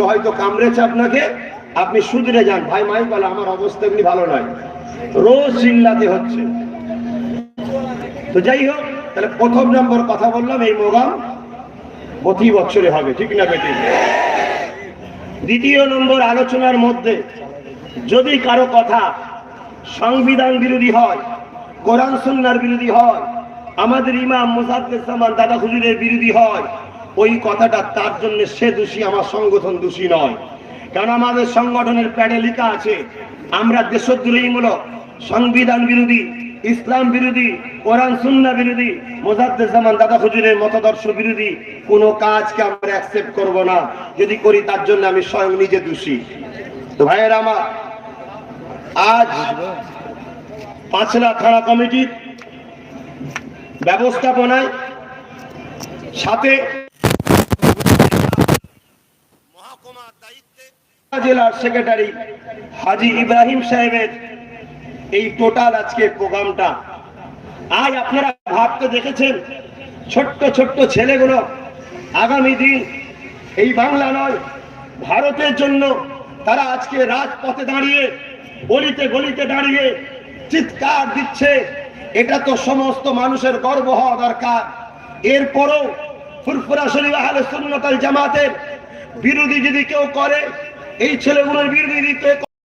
কেউ হয়তো কামড়েছে আপনাকে, আপনি সুধরে যান। ভাই মাই বলে, আমার অবস্থা এমনি ভালো নয়। রোজ চিল্লাতে হচ্ছে। তো যাই হোক, তাহলে প্রথম নম্বর কথা বললাম, এই মোগাম প্রতি বছরে হবে, ঠিক না বেটি? দ্বিতীয় নম্বর আলোচনার মধ্যে যদি কারও কথা সংবিধান বিরোধী হয়, কোরআন, সুন্নার বিরোধী হয়, আমাদের ইমাম মুসাদ্দের দাদা হুজুরের বিরোধী হয় ওই কথাটা তার জন্য সে দোষী, আমার সংগঠন দোষী নয়। কারণ আমাদের সংগঠনের প্যাডে লেখা আছে, আমরা দেশদ্রোহীমূলক সংবিধান বিরোধী, ইসলাম বিরোধী, কোরআন, সুন্না বিরোধী মোজাদ্দের জামান দাদা হুজুরের মতাদর্শ বিরোধী, কোনো কাজকে আমরা অ্যাকসেপ্ট করব না। যদি করি তার জন্য আমি স্বয়ং নিজে দোষী। তো ভাইয়ের আমার, আজ পাঁচলা থানা কমিটির ব্যবস্থাপনায় সাথে জেলার সেক্রেটারি হাজি ইব্রাহিম সাহেবের এই টোটাল আজকে প্রোগ্রামটা। আজ আপনারা ভাবতে দেখেছেন, ছোট্ট ছোট্ট ছেলেগুলো আগামী দিন এই বাংলা নয়, ভারতের জন্য তারা আজকে রাজপথে দাঁড়িয়ে, গলিতে গলিতে দাঁড়িয়ে চিৎকার দিচ্ছে। এটা তো সমস্ত মানুষের গর্ব হওয়া দরকার। এরপরও ফুরফুরা শরীফ আহলে সুন্নাতাল জামাতের বিরোধী যদি কেউ করে এই ছেলেগুলোর বিরোধী